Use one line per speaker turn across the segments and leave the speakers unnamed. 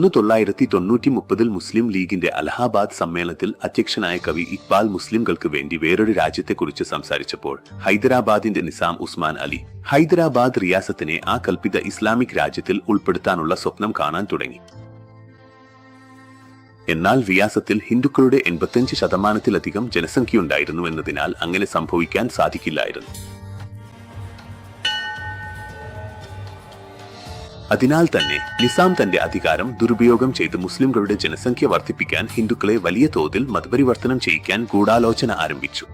ഒന്ന് തൊള്ളായിരത്തി തൊണ്ണൂറ്റി മുപ്പതിൽ മുസ്ലിം ലീഗിന്റെ അലഹാബാദ് സമ്മേളനത്തിൽ അധ്യക്ഷനായ കവി ഇക്ബാൽ മുസ്ലിംകൾക്ക് വേണ്ടി വേറൊരു രാജ്യത്തെക്കുറിച്ച് സംസാരിച്ചപ്പോൾ ഹൈദരാബാദിന്റെ നിസാം ഉസ്മാൻ അലി ഹൈദരാബാദ് റിയാസത്തിനെ ആ കൽപ്പിത ഇസ്ലാമിക് രാജ്യത്തിൽ ഉൾപ്പെടുത്താനുള്ള സ്വപ്നം കാണാൻ തുടങ്ങി. എന്നാൽ റിയാസത്തിൽ ഹിന്ദുക്കളുടെ എൺപത്തിയഞ്ച് ശതമാനത്തിലധികം ജനസംഖ്യയുണ്ടായിരുന്നു എന്നതിനാൽ അങ്ങനെ സംഭവിക്കാൻ സാധിക്കില്ലായിരുന്നു. അതിനാൽ തന്നെ നിസാം തന്റെ അധികാരം ദുരുപയോഗം ചെയ്ത് മുസ്ലിംകളുടെ ജനസംഖ്യ വർദ്ധിപ്പിക്കാൻ ഹിന്ദുക്കളെ വലിയ തോതിൽ മതപരിവർത്തനം ചെയ്യിക്കാൻ ഗൂഢാലോചന ആരംഭിച്ചു.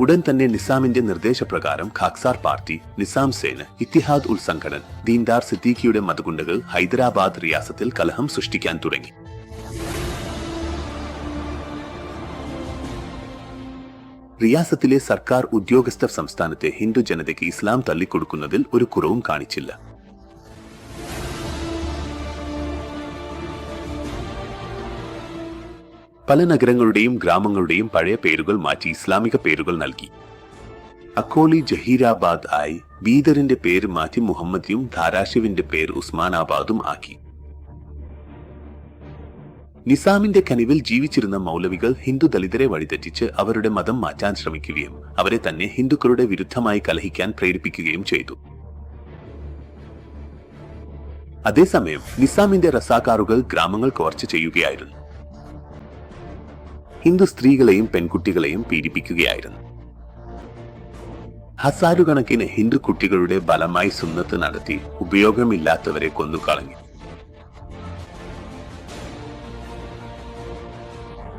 ഉടൻ തന്നെ നിസാമിന്റെ നിർദ്ദേശപ്രകാരം ഖാക്സാർ പാർട്ടി നിസാം സേന ഇത്തിഹാദ് ഉൽ സംഘടൻ ദീൻദാർ സിദ്ദീഖിയുടെ മതഗുണ്ടകൾ ഹൈദരാബാദ് റിയാസത്തിൽ കലഹം സൃഷ്ടിക്കാൻ തുടങ്ങി. റിയാസത്തിലെ സർക്കാർ ഉദ്യോഗസ്ഥർ സംസ്ഥാനത്തെ ഹിന്ദു ജനതയ്ക്ക് ഇസ്ലാം തള്ളിക്കൊടുക്കുന്നതിൽ ഒരു കുറവും കാണിച്ചില്ല. പല നഗരങ്ങളുടെയും ഗ്രാമങ്ങളുടെയും പഴയ പേരുകൾ മാറ്റി ഇസ്ലാമിക പേരുകൾ നൽകി. അക്കോളി ജഹീരാബാദ് ആയി ബീദറിന്റെ പേര് മാറ്റി മുഹമ്മദിയും ധാരാഷിവിന്റെ പേര് ഉസ്മാനാബാദും ആക്കി. നിസാമിന്റെ കനിവിൽ ജീവിച്ചിരുന്ന മൗലവികൾ ഹിന്ദു ദളിതരെ വഴിതെറ്റിച്ച് അവരുടെ മതം മാറ്റാൻ ശ്രമിക്കുകയും അവരെ തന്നെ ഹിന്ദുക്കളുടെ വിരുദ്ധമായി കലഹിക്കാൻ പ്രേരിപ്പിക്കുകയും ചെയ്തു. അതേസമയം നിസാമിന്റെ റസാക്കാറുകൾ ഗ്രാമങ്ങൾ കവർച്ച ചെയ്യുകയായിരുന്നു. ഹിന്ദു സ്ത്രീകളെയും പെൺകുട്ടികളെയും പീഡിപ്പിക്കുകയായിരുന്നു. ഹസാരുകണക്കിന് ഹിന്ദു കുട്ടികളുടെ ബലമായി സുന്നത്ത് നടത്തി ഉപയോഗമില്ലാത്തവരെ കൊന്നുകളഞ്ഞു.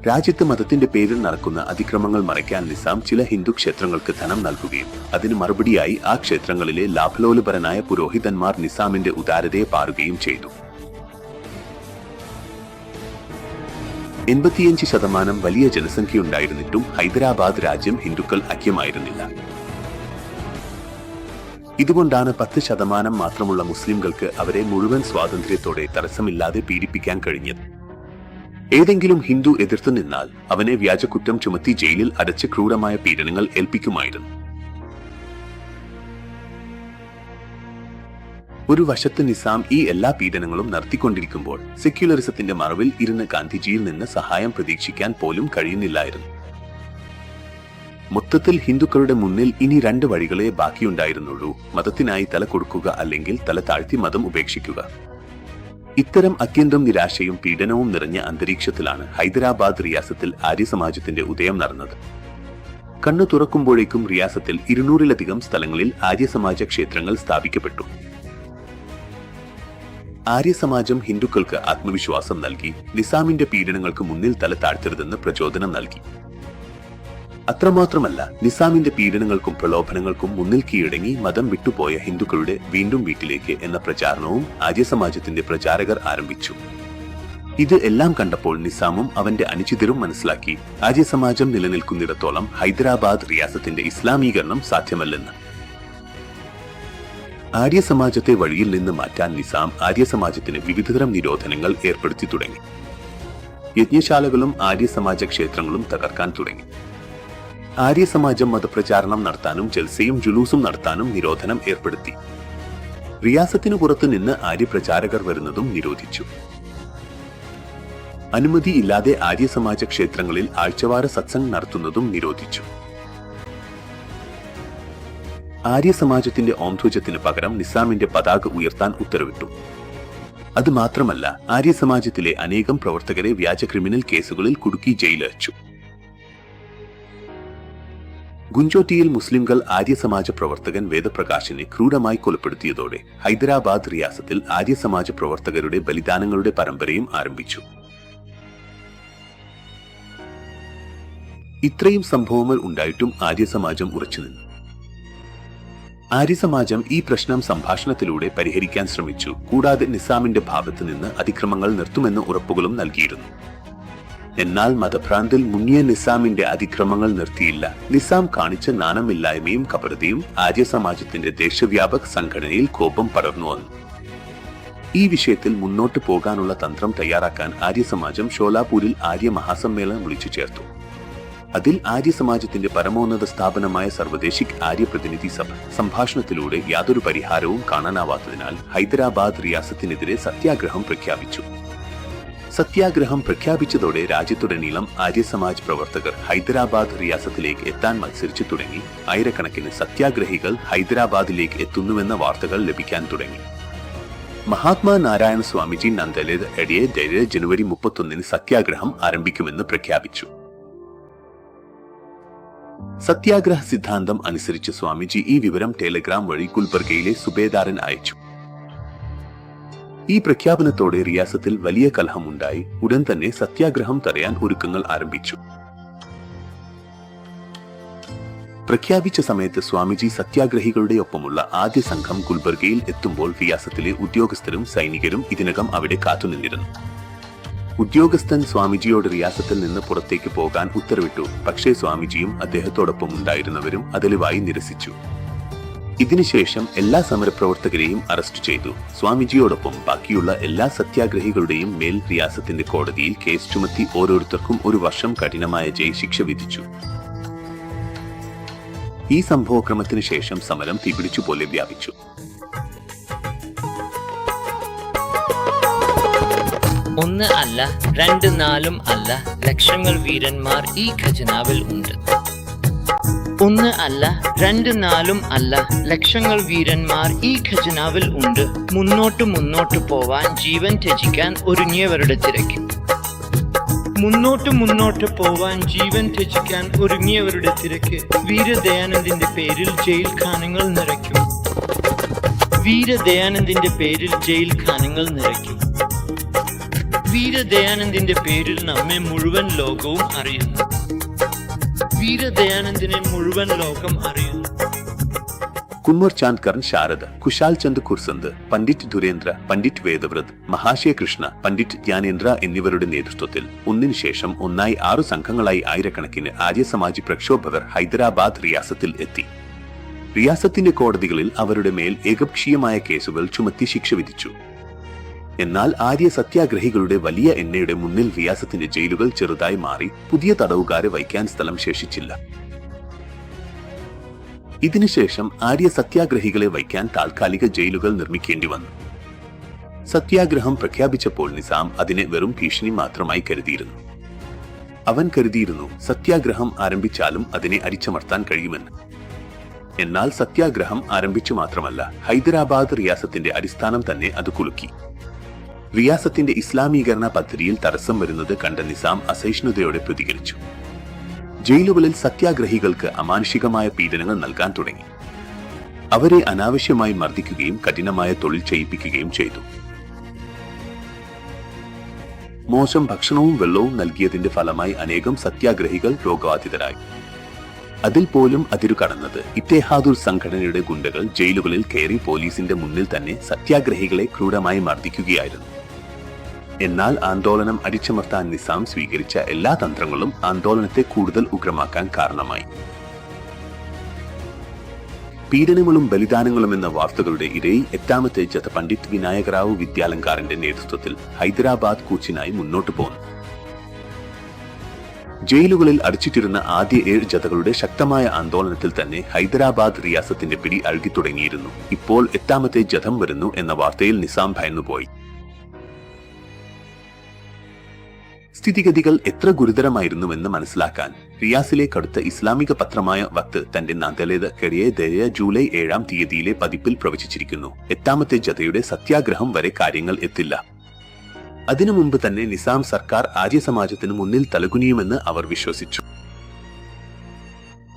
രാജ്യത്ത് മതത്തിന്റെ പേരിൽ നടക്കുന്ന അതിക്രമങ്ങൾ മറയ്ക്കാൻ നിസാം ചില ഹിന്ദു ക്ഷേത്രങ്ങൾക്ക് ധനം നൽകുകയും അതിന് മറുപടിയായി ആ ക്ഷേത്രങ്ങളിലെ ലാഭലോലുപരനായ പുരോഹിതന്മാർ നിസാമിന്റെ ഉദാരതയെ പാറുകയും ചെയ്തു. എൺപത്തിയഞ്ച് ശതമാനം വലിയ ജനസംഖ്യയുണ്ടായിരുന്നിട്ടും ഹൈദരാബാദ് രാജ്യം ഹിന്ദുക്കൾ ഐക്യമായിരുന്നില്ല. ഇതുകൊണ്ടാണ് പത്ത് ശതമാനം മാത്രമുള്ള മുസ്ലിംകൾക്ക് അവരെ മുഴുവൻ സ്വാതന്ത്ര്യത്തോടെ തടസ്സമില്ലാതെ പീഡിപ്പിക്കാൻ കഴിഞ്ഞത്. ഏതെങ്കിലും ഹിന്ദു എതിർത്തു നിന്നാൽ അവനെ വ്യാജക്കുറ്റം ചുമത്തി ജയിലിൽ അടച്ച് ക്രൂരമായ പീഡനങ്ങൾ ഏൽപ്പിക്കുമായിരുന്നു. ഒരു വശത്ത് നിസാം ഈ എല്ലാ പീഡനങ്ങളും നടത്തിക്കൊണ്ടിരിക്കുമ്പോൾ സെക്യുലറിസത്തിന്റെ മറവിൽ ഇരുന്ന ഗാന്ധിജിയിൽ നിന്ന് സഹായം പ്രതീക്ഷിക്കാൻ പോലും കഴിയുന്നില്ലായിരുന്നു. മൊത്തത്തിൽ ഹിന്ദുക്കളുടെ മുന്നിൽ ഇനി രണ്ട് വഴികളെ ബാക്കിയുണ്ടായിരുന്നുള്ളൂ. മതത്തിനായി തല കൊടുക്കുക അല്ലെങ്കിൽ തല താഴ്ത്തി മതം ഉപേക്ഷിക്കുക. ഇത്തരം അത്യന്തം നിരാശയും പീഡനവും നിറഞ്ഞ അന്തരീക്ഷത്തിലാണ് ഹൈദരാബാദ് റിയാസത്തിൽ ആര്യസമാജത്തിന്റെ ഉദയം നടന്നത്. കണ്ണു തുറക്കുമ്പോഴേക്കും റിയാസത്തിൽ ഇരുന്നൂറിലധികം സ്ഥലങ്ങളിൽ ആര്യസമാജ ക്ഷേത്രങ്ങൾ സ്ഥാപിക്കപ്പെട്ടു. ആര്യസമാജം ഹിന്ദുക്കൾക്ക് ആത്മവിശ്വാസം നൽകി നിസാമിന്റെ പീഡനങ്ങൾക്ക് മുന്നിൽ തല താഴ്ത്തരുതെന്ന് പ്രചോദനം നൽകി. അത്രമാത്രമല്ല നിസാമിന്റെ പീഡനങ്ങൾക്കും പ്രലോഭനങ്ങൾക്കും മുന്നിൽ കീഴടങ്ങി മതം വിട്ടുപോയ ഹിന്ദുക്കളുടെ വീണ്ടും വീട്ടിലേക്ക് എന്ന പ്രചാരണവും ആര്യസമാജത്തിന്റെ പ്രചാരകർ ആരംഭിച്ചു. ഇത് എല്ലാം കണ്ടപ്പോൾ നിസാമും അവന്റെ അനുചിതരും മനസ്സിലാക്കി ആര്യസമാജം നിലനിൽക്കുന്നിടത്തോളം ഹൈദരാബാദ് റിയാസത്തിന്റെ ഇസ്ലാമീകരണം സാധ്യമല്ലെന്ന്. ആര്യ സമാജത്തെ വഴിയിൽ നിന്ന് മാറ്റാൻ നിസാം ആര്യസമാജത്തിന് വിവിധതരം നിരോധനങ്ങൾ ഏർപ്പെടുത്തി തുടങ്ങി. യജ്ഞശാലകളും ആര്യസമാജ ക്ഷേത്രങ്ങളും തകർക്കാൻ തുടങ്ങി. ആര്യസമാജം മതപ്രചാരണം നടത്താനും ജൽസയും ജുലൂസും നടത്താനും നിരോധനം ഏർപ്പെടുത്തി. റിയാസത്തിനു പുറത്തു നിന്ന് ആര്യപ്രചാരകർ വരുന്നതും നിരോധിച്ചു. അനുമതിയില്ലാതെ ആര്യസമാജ ക്ഷേത്രങ്ങളിൽ ആഴ്ചവാര സത്സംഗ് നടത്തുന്നതും നിരോധിച്ചു. ആര്യസമാജത്തിന്റെ ഓംധ്വജത്തിന് പകരം നിസാമിന്റെ പതാക ഉയർത്താൻ ഉത്തരവിട്ടു. അത് മാത്രമല്ല ആര്യസമാജത്തിലെ അനേകം പ്രവർത്തകരെ വ്യാജ ക്രിമിനൽ കേസുകളിൽ കുടുക്കി ജയിലയച്ചു ഗുഞ്ചോട്ടിയിൽ മുസ്ലിംകൾ ആര്യസമാജ പ്രവർത്തകൻ വേദപ്രകാശിനെ ക്രൂരമായി കൊലപ്പെടുത്തിയതോടെ ഹൈദരാബാദ് റിയാസത്തിൽ ആര്യസമാജ പ്രവർത്തകരുടെ ബലിദാനങ്ങളുടെ പരമ്പരയും ആരംഭിച്ചു. ഇത്രയും സംഭവങ്ങൾ ഉണ്ടായിട്ടും ആര്യസമാജം ഉറച്ചുനിന്നു ആര്യസമാജം ഈ പ്രശ്നം സംഭാഷണത്തിലൂടെ പരിഹരിക്കാൻ ശ്രമിച്ചു. കൂടാതെ നിസാമിന്റെ ഭാഗത്തു നിന്ന് അതിക്രമങ്ങൾ നിർത്തുമെന്ന് ഉറപ്പുകളും നൽകിയിരുന്നു. എന്നാൽ മതഭ്രാന്തിൽ മുങ്ങിയ നിസാമിന്റെ അതിക്രമങ്ങൾ നിർത്തിയില്ല. നിസാം കാണിച്ച നാണമില്ലായ്മയും കപടതയും ആര്യ സമാജത്തിന്റെ ദേശവ്യാപക സംഘടനയിൽ കോപം പടർന്നു വന്നു. ഈ വിഷയത്തിൽ മുന്നോട്ട് പോകാനുള്ള തന്ത്രം തയ്യാറാക്കാൻ ആര്യ സമാജം ഷോലാപൂരിൽ ആര്യ മഹാസമ്മേളനം വിളിച്ചു ചേർത്തു. അതിൽ ആര്യ സമാജത്തിന്റെ പരമോന്നത സ്ഥാപനമായ സർവദേശിക് ആര്യ പ്രതിനിധി സഭ സംഭാഷണത്തിലൂടെ യാതൊരു പരിഹാരവും കാണാനാവാത്തതിനാൽ ഹൈദരാബാദ് റിയാസത്തിനെതിരെ സത്യാഗ്രഹം പ്രഖ്യാപിച്ചു. സത്യാഗ്രഹം പ്രഖ്യാപിച്ചതോടെ രാജ്യത്തുടനീളം ആര്യസമാജ് പ്രവർത്തകർ ഹൈദരാബാദ് റിയാസത്തിലേക്ക് എത്താൻ മത്സരിച്ചു തുടങ്ങി. ആയിരക്കണക്കിന് സത്യാഗ്രഹികൾ ഹൈദരാബാദിലേക്ക് എത്തുന്നുവെന്ന വാർത്തകൾ ലഭിക്കാൻ തുടങ്ങി. മഹാത്മാ നാരായണ സ്വാമിജി നന്ദലേത് എടിയെ ജനുവരി മുപ്പത്തൊന്നിന് സത്യാഗ്രഹം ആരംഭിക്കുമെന്ന് പ്രഖ്യാപിച്ചു. സത്യാഗ്രഹ സിദ്ധാന്തം അനുസരിച്ച് സ്വാമിജി ഈ വിവരം ടെലിഗ്രാം വഴി ഗുൽബർഗയിലെ സുബേദാരൻ അയച്ചു. ഈ പ്രഖ്യാപനത്തോടെ റിയാസത്തിൽ വലിയ കലഹമുണ്ടായി. ഉടൻ തന്നെ സത്യാഗ്രഹം തടയാൻ ഒരുക്കങ്ങൾ ആരംഭിച്ചു. പ്രഖ്യാപിച്ച സമയത്ത് സ്വാമിജി സത്യാഗ്രഹികളുടെ ഒപ്പമുള്ള ആദ്യ സംഘം ഗുൽബർഗയിൽ എത്തുമ്പോൾ റിയാസത്തിലെ ഉദ്യോഗസ്ഥരും സൈനികരും ഇതിനകം അവിടെ കാത്തുനിന്നിരുന്നു ഉദ്യോഗസ്ഥൻ സ്വാമിജിയോട് റിയാസത്തിൽ നിന്ന് പുറത്തേക്ക് പോകാൻ ഉത്തരവിട്ടു. പക്ഷേ സ്വാമിജിയും അദ്ദേഹത്തോടൊപ്പം ഉണ്ടായിരുന്നവരും അതിലുവായി നിരസിച്ചു. ഇതിനുശേഷം എല്ലാ സമരപ്രവർത്തകരെയും അറസ്റ്റ് ചെയ്തു. സ്വാമിജിയോടൊപ്പം ബാക്കിയുള്ള എല്ലാ സത്യാഗ്രഹികളുടെയും മേൽ റിയാസത്തിന്റെ കോടതിയിൽ കേസ് ചുമത്തി ഓരോരുത്തർക്കും ഒരു വർഷം കഠിനമായ ജയിൽ ശിക്ഷ വിധിച്ചു. ഈ സംഭവക്രമത്തിന് ശേഷം സമരം തീപിടിച്ചു പോലെ വ്യാപിച്ചു.
ഒന്ന് അല്ല രണ്ട് നാലും അല്ല ലക്ഷങ്ങൾ വീരന്മാർ ഈ ഖജനാവിൽ ഉണ്ട്. ഒന്ന് അല്ല രണ്ട് നാലും അല്ല. ലക്ഷങ്ങൾ വീരന്മാർ ഈ ഖജനാവിൽ ഉണ്ട്. മുന്നോട്ട് മുന്നോട്ട് പോവാൻ ജീവൻ ത്യജിക്കാൻ ഒരുങ്ങിയവരുടെ തിരക്ക്. മുന്നോട്ട് മുന്നോട്ട് പോവാൻ ജീവൻ ത്യജിക്കാൻ ഒരുങ്ങിയവരുടെ തിരക്ക്. വീരദയാനന്ദിന്റെ പേരിൽ ജയിൽ ഖാനങ്ങൾ നിറയ്ക്കും. വീരദയാനന്ദിന്റെ പേരിൽ ജയിൽ ഖാനങ്ങൾ നിറയ്ക്കും. വീരദയാനന്ദിന്റെ പേരിൽ നമ്മെ മുഴുവൻ ലോകവും അറിയുന്നു. വീരദയാനന്ദിനെ മുഴുവൻ ലോകം അറിയുന്നു.
കുൻവർ ചാന്ദ് കർൺ ശാരദ കുശാൽ ചന്ദ് കുർസന്ത് പണ്ഡിറ്റ് ധുരേന്ദ്ര പണ്ഡിറ്റ് വേദവ്രത് മഹാശയ കൃഷ്ണ പണ്ഡിറ്റ് ജ്ഞാനേന്ദ്ര എന്നിവരുടെ നേതൃത്വത്തിൽ ഒന്നിനു ശേഷം ഒന്നായി ആറു സംഘങ്ങളായി ആയിരക്കണക്കിന് ആര്യസമാജി പ്രക്ഷോഭകർ ഹൈദരാബാദ് റിയാസത്തിൽ എത്തി. റിയാസത്തിന്റെ കോടതികളിൽ അവരുടെ മേൽ ഏകപക്ഷീയമായ കേസുകൾ ചുമത്തി ശിക്ഷ വിധിച്ചു. എന്നാൽ ആര്യ സത്യാഗ്രഹികളുടെ വലിയ എണ്ണയുടെ മുന്നിൽ റിയാസത്തിന്റെ ജയിലുകൾ ചെറുതായി മാറി പുതിയ തടവുകാരെ വയ്ക്കാൻ സ്ഥലം ശേഷിച്ചില്ല. ഇതിനുശേഷം ആര്യ സത്യാഗ്രഹികളെ വയ്ക്കാൻ താൽക്കാലിക ജയിലുകൾ നിർമ്മിക്കേണ്ടി വന്നു. സത്യാഗ്രഹം പ്രഖ്യാപിച്ചപ്പോൾ നിസാം അതിനെ വെറും ഭീഷണി മാത്രമായി കരുതിയിരുന്നു. അവൻ കരുതിയിരുന്നു സത്യാഗ്രഹം ആരംഭിച്ചാലും അതിനെ അരിച്ചമർത്താൻ കഴിയുമെന്ന്. എന്നാൽ സത്യാഗ്രഹം ആരംഭിച്ചു മാത്രമല്ല ഹൈദരാബാദ് റിയാസത്തിന്റെ അടിസ്ഥാനം തന്നെ അത് കുലുക്കി. റിയാസത്തിന്റെ ഇസ്ലാമീകരണ പദ്ധതിയിൽ തടസ്സം വരുന്നത് കണ്ട നിസാം അസഹിഷ്ണുതയോടെ പ്രതികരിച്ചു. ജയിലുകളിൽ സത്യാഗ്രഹികൾക്ക് അമാനുഷികമായ പീഡനങ്ങൾ നൽകാൻ തുടങ്ങി. അവരെ അനാവശ്യമായി മർദ്ദിക്കുകയും കഠിനമായ തൊഴിൽ ചെയ്യിപ്പിക്കുകയും ചെയ്തു. മോശം ഭക്ഷണവും വെള്ളവും നൽകിയതിന്റെ ഫലമായി അനേകം സത്യാഗ്രഹികൾ രോഗബാധിതരായി. അതിൽ പോലും അതിരു കടന്നത് ഇത്തേഹാദുർ സംഘടനയുടെ ഗുണ്ടകൾ ജയിലുകളിൽ കയറി പോലീസിന്റെ മുന്നിൽ തന്നെ സത്യാഗ്രഹികളെ ക്രൂരമായി മർദ്ദിക്കുകയായിരുന്നു. എന്നാൽ ആന്തോളനം അടിച്ചമർത്താൻ നിസാം സ്വീകരിച്ച എല്ലാ തന്ത്രങ്ങളും ആന്തോളനത്തെ കൂടുതൽ ഉഗ്രമാക്കാൻ കാരണമായി. പീഡനങ്ങളും ബലിദാനങ്ങളും എന്ന വാർത്തകളുടെ ഇരയിൽ എട്ടാമത്തെ ജത പണ്ഡിറ്റ് വിനായകറാവു വിദ്യാലങ്കാറിന്റെ നേതൃത്വത്തിൽ ഹൈദരാബാദ് കൂച്ചിനായി മുന്നോട്ടു പോന്നു. ജയിലുകളിൽ അടിച്ചിട്ടിരുന്ന ആദ്യ ഏഴ് ജഥകളുടെ ശക്തമായ ആന്തോളനത്തിൽ തന്നെ ഹൈദരാബാദ് റിയാസത്തിന്റെ പിടി അഴുകിത്തുടങ്ങിയിരുന്നു. ഇപ്പോൾ എട്ടാമത്തെ ജഥം വരുന്നു എന്ന വാർത്തയിൽ നിസാം ഭയന്നുപോയി. സ്ഥിതിഗതികൾ എത്ര ഗുരുതരമായിരുന്നുവെന്ന് മനസ്സിലാക്കാൻ റിയാസിലെ കടുത്ത ഇസ്ലാമിക പത്രമായ വക്ത് തന്റെ നന്ദലേത് കെറിയ ദയ ജൂലൈ ഏഴാം തീയതിയിലെ പതിപ്പിൽ പ്രവചിച്ചിരിക്കുന്നു. എട്ടാമത്തെ ജതയുടെ സത്യാഗ്രഹം വരെ കാര്യങ്ങൾ എത്തില്ല. അതിനു മുമ്പ് തന്നെ നിസാം സർക്കാർ ആര്യസമാജത്തിന് മുന്നിൽ തലകുനിയുമെന്ന് അവർ വിശ്വസിച്ചു.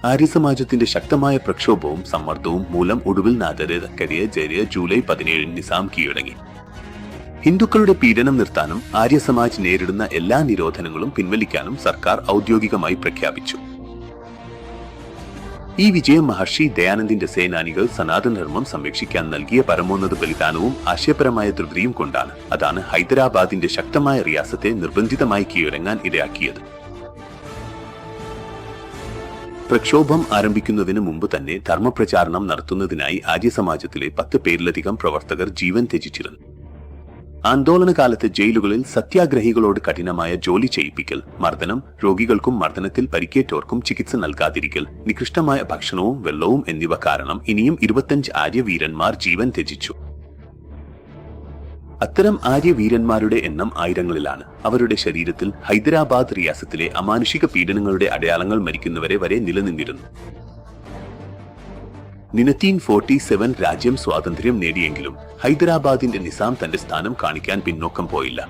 ആര്യസമാജത്തിന്റെ ശക്തമായ പ്രക്ഷോഭവും സമ്മർദ്ദവും മൂലം ഒടുവിൽ നാദരേത് കരിയ ജരിയ ജൂലൈ പതിനേഴിന് നിസാം കീഴടങ്ങി. ഹിന്ദുക്കളുടെ പീഡനം നിർത്താനും ആര്യസമാജ് നേരിടുന്ന എല്ലാ നിരോധനങ്ങളും പിൻവലിക്കാനും സർക്കാർ ഔദ്യോഗികമായി പ്രഖ്യാപിച്ചു. ഈ വിജയം മഹർഷി ദയാനന്ദിന്റെ സേനാനികൾ സനാതനധർമ്മം സംരക്ഷിക്കാൻ നൽകിയ പരമോന്നത ബലിദാനവും ആശയപരമായ തൃപ്തിയും കൊണ്ടാണ്. അതാണ് ഹൈദരാബാദിന്റെ ശക്തമായ റിയാസത്തെ നിർബന്ധിതമായി കീഴടങ്ങാൻ ഇടയാക്കിയത്. പ്രക്ഷോഭം ആരംഭിക്കുന്നതിന് മുമ്പ് തന്നെ ധർമ്മപ്രചാരണം നടത്തുന്നതിനായി ആര്യസമാജത്തിലെ പത്ത് പേരിലധികം പ്രവർത്തകർ ജീവൻ ത്യജിച്ചിരുന്നു. ആന്തോളനകാലത്ത് ജയിലുകളിൽ സത്യാഗ്രഹികളോട് കഠിനമായ ജോലി ചെയ്യിപ്പിക്കൽ മർദ്ദനം രോഗികൾക്കും മർദ്ദനത്തിൽ പരിക്കേറ്റവർക്കും ചികിത്സ നൽകാതിരിക്കൽ നികൃഷ്ടമായ ഭക്ഷണവും വെള്ളവും എന്നിവ കാരണം ഇനിയും ഇരുപത്തഞ്ച് ആര്യവീരന്മാർ ജീവൻ ത്യജിച്ചു. അത്തരം ആര്യവീരന്മാരുടെ എണ്ണം ആയിരങ്ങളിലാണ്. അവരുടെ ശരീരത്തിൽ ഹൈദരാബാദ് റിയാസത്തിലെ അമാനുഷിക പീഡനങ്ങളുടെ അടയാളങ്ങൾ മരിക്കുന്നവരെ വരെ നിലനിന്നിരുന്നു. നിനത്തീൻ ഫോർട്ടി സെവൻ രാജ്യം സ്വാതന്ത്ര്യം നേടിയെങ്കിലും ഹൈദരാബാദിന്റെ നിസാം തന്റെ സ്ഥാനം കാണിക്കാൻ പിന്നോക്കം പോയില്ല.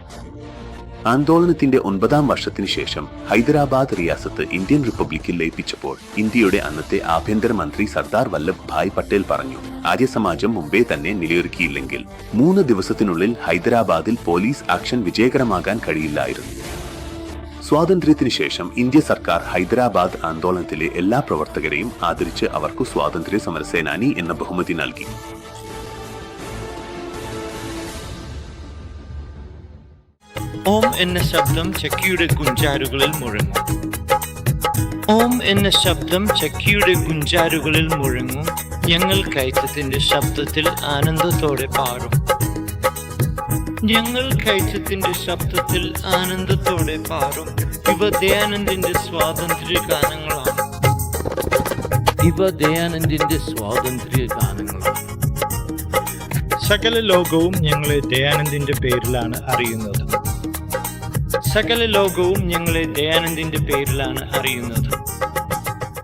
ആന്തോളനത്തിന്റെ ഒൻപതാം വർഷത്തിന് ശേഷം ഹൈദരാബാദ് റിയാസത്ത് ഇന്ത്യൻ റിപ്പബ്ലിക്കിൽ ലയിപ്പിച്ചപ്പോൾ ഇന്ത്യയുടെ അന്നത്തെ ആഭ്യന്തരമന്ത്രി സർദാർ വല്ലഭ് ഭായ് പട്ടേൽ പറഞ്ഞു ആര്യസമാജം മുംബൈ തന്നെ നിലയൊരുക്കിയില്ലെങ്കിൽ മൂന്ന് ദിവസത്തിനുള്ളിൽ ഹൈദരാബാദിൽ പോലീസ് ആക്ഷൻ വിജയകരമാകാൻ കഴിയില്ലായിരുന്നു. സ്വാതന്ത്ര്യത്തിന് ശേഷം ഇന്ത്യ സർക്കാർ ഹൈദരാബാദ് ആന്തോളനത്തിലെ എല്ലാ പ്രവർത്തകരെയും ആദരിച്ച് അവർക്ക് സ്വാതന്ത്ര്യ സമരസേനാനി എന്ന ബഹുമതി നൽകി.
ഓം എന്ന ശബ്ദം ചക്കിയുടെ കുഞ്ചാരുകളിൽ മുഴങ്ങും. ഓം എന്ന ശബ്ദം ചക്കിയുടെ കുഞ്ചാരുകളിൽ മുഴങ്ങും. ഞങ്ങൾ കയറ്റത്തിന്റെ ശബ്ദത്തിൽ ആനന്ദത്തോടെ പാടും. ഞങ്ങൾ കയറ്റത്തിന്റെ ശബ്ദത്തിൽ ആനന്ദത്തോടെ പാറും ഇവ ദയാനന്ദിന്റെ സ്വാതന്ത്ര്യ ഗാനങ്ങളാണ്. ഇവ ദയാനന്ദിന്റെ സ്വാതന്ത്ര്യ ഗാനങ്ങളാണ്.
സകല ലോകവും ഞങ്ങളെ ദയാനന്ദിന്റെ പേരിലാണ് അറിയുന്നത്.
സകല ലോകവും ഞങ്ങളെ ദയാനന്ദിന്റെ പേരിലാണ് അറിയുന്നത്.